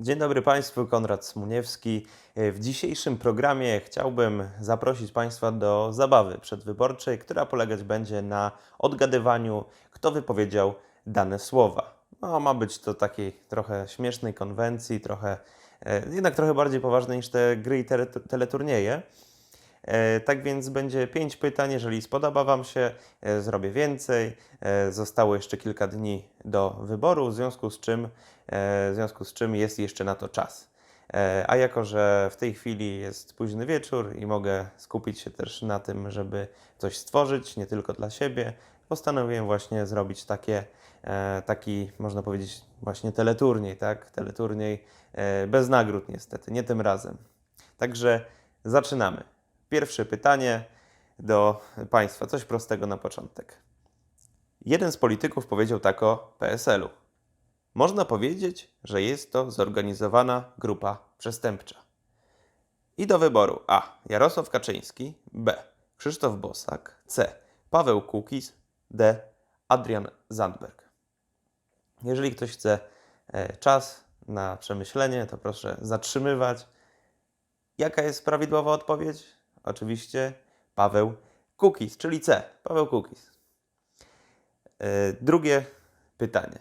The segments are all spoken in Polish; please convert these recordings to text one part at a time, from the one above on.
Dzień dobry Państwu, Konrad Smuniewski. W dzisiejszym programie chciałbym zaprosić Państwa do zabawy przedwyborczej, która polegać będzie na odgadywaniu, kto wypowiedział dane słowa. No, ma być to takiej trochę śmiesznej konwencji, trochę, e, jednak trochę bardziej poważnej niż te gry i tele, teleturnieje. E, Tak więc będzie pięć pytań. Jeżeli spodoba Wam się, e, zrobię więcej. E, Zostało jeszcze kilka dni do wyboru, w związku z czym, w związku z czym jest jeszcze na to czas. A jako, że w tej chwili jest późny wieczór i mogę skupić się też na tym, żeby coś stworzyć, nie tylko dla siebie, postanowiłem właśnie zrobić takie, taki, można powiedzieć, właśnie teleturniej, tak? Teleturniej bez nagród niestety, nie tym razem. Także zaczynamy. Pierwsze pytanie do Państwa, coś prostego na początek. Jeden z polityków powiedział tak o PSL-u. Można powiedzieć, że jest to zorganizowana grupa przestępcza. I do wyboru A. Jarosław Kaczyński, B. Krzysztof Bosak, C. Paweł Kukiz, D. Adrian Zandberg. Jeżeli ktoś chce e, czas na przemyślenie, to proszę zatrzymywać. Jaka jest prawidłowa odpowiedź? Oczywiście Paweł Kukiz, czyli C. Paweł Kukiz. E, Drugie pytanie.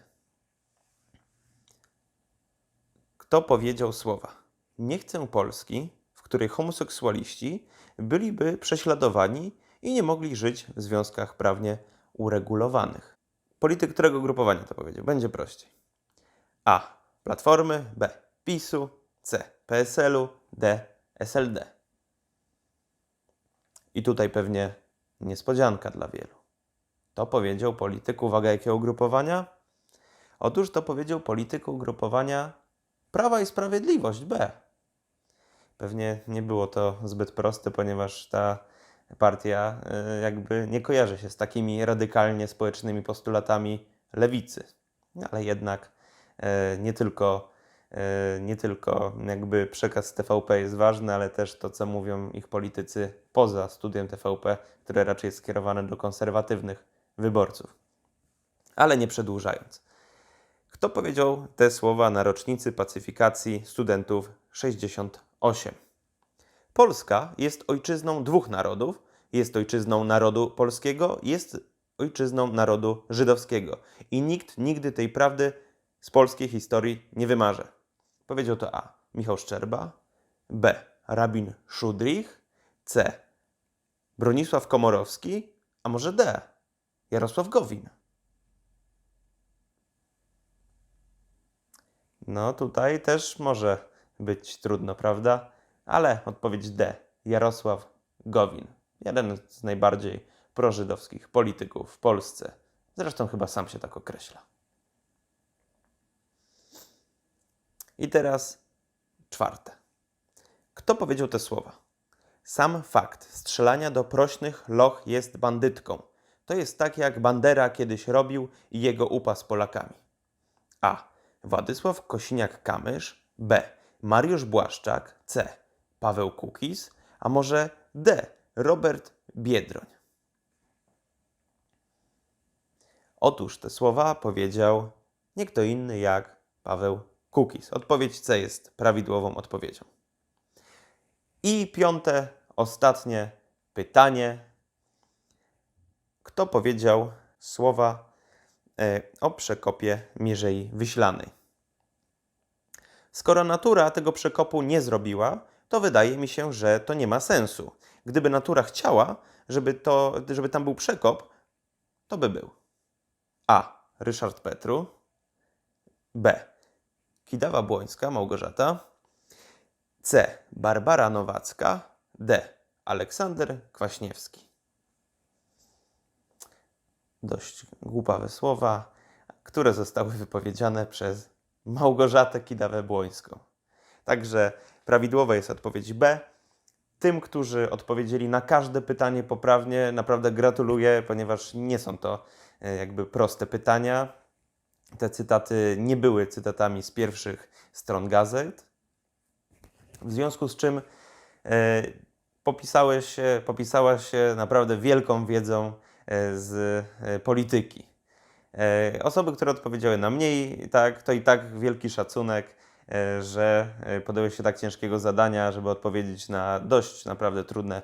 Kto powiedział słowa? Nie chcę Polski, w której homoseksualiści byliby prześladowani i nie mogli żyć w związkach prawnie uregulowanych. Polityk którego grupowania to powiedział? Będzie prościej. A. Platformy, B. PiSu, C. PSL-u, D. SLD. I tutaj pewnie niespodzianka dla wielu. To powiedział polityk, uwaga, jakiego ugrupowania? Otóż to powiedział polityk ugrupowania Prawa i Sprawiedliwość, B. Pewnie nie było to zbyt proste, ponieważ ta partia y, jakby nie kojarzy się z takimi radykalnie społecznymi postulatami lewicy. Ale jednak e, nie tylko, nie tylko jakby przekaz TVP jest ważny, ale też to, co mówią ich politycy poza studiem TVP, które raczej jest skierowane do konserwatywnych wyborców. Ale nie przedłużając. Kto powiedział te słowa na rocznicy pacyfikacji studentów 68? Polska jest ojczyzną dwóch narodów. Jest ojczyzną narodu polskiego, jest ojczyzną narodu żydowskiego. I nikt nigdy tej prawdy z polskiej historii nie wymarze. Powiedział to A. Michał Szczerba, B. Rabin Szudrich, C. Bronisław Komorowski, a może D. Jarosław Gowin. No tutaj też może być trudno, prawda? Ale odpowiedź D. Jarosław Gowin. Jeden z najbardziej prożydowskich polityków w Polsce. Zresztą chyba sam się tak określa. I teraz czwarte. Kto powiedział te słowa? Sam fakt strzelania do prośnych loch jest bandytką. To jest tak, jak Bandera kiedyś robił i jego upas Polakami. A. Władysław Kosiniak-Kamysz. B. Mariusz Błaszczak. C. Paweł Kukiz. A może D. Robert Biedroń. Otóż te słowa powiedział nie kto inny jak Paweł Kukiz. Odpowiedź C jest prawidłową odpowiedzią. I piąte, ostatnie pytanie. Kto powiedział słowa e, o przekopie Mierzei Wiślanej? Skoro natura tego przekopu nie zrobiła, to wydaje mi się, że to nie ma sensu. Gdyby natura chciała, żeby, to, żeby tam był przekop, to by był. A. Ryszard Petru. B. Kidawa Błońska, Małgorzata. C. Barbara Nowacka. D. Aleksander Kwaśniewski. Dość głupawe słowa, które zostały wypowiedziane przez Małgorzatę Kidawę-Błońską. Także prawidłowa jest odpowiedź B. Tym, którzy odpowiedzieli na każde pytanie poprawnie, naprawdę gratuluję, ponieważ nie są to e, jakby proste pytania. Te cytaty nie były cytatami z pierwszych stron gazet. W związku z czym e, popisałeś się, popisałaś się naprawdę wielką wiedzą e, z e, polityki. Osoby, które odpowiedziały na mniej, tak, to i tak wielki szacunek. że podjąłeś się tak ciężkiego zadania, żeby odpowiedzieć na dość naprawdę trudne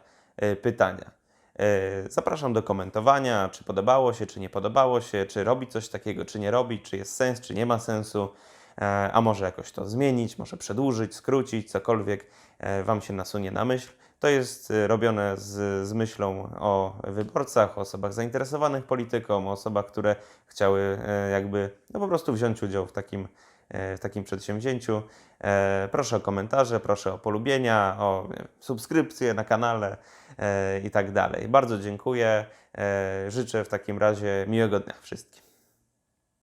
pytania. E, Zapraszam do komentowania, czy podobało się, czy nie podobało się, czy robi coś takiego, czy nie robi, czy jest sens, czy nie ma sensu, e, a może jakoś to zmienić, może przedłużyć, skrócić, cokolwiek e, Wam się nasunie na myśl. To jest robione z, z myślą o wyborcach, o osobach zainteresowanych polityką, o osobach, które chciały jakby no po prostu wziąć udział w takim, w takim przedsięwzięciu. E, Proszę o komentarze, proszę o polubienia, o subskrypcje na kanale e, i tak dalej. Bardzo dziękuję. E, Życzę w takim razie miłego dnia wszystkim.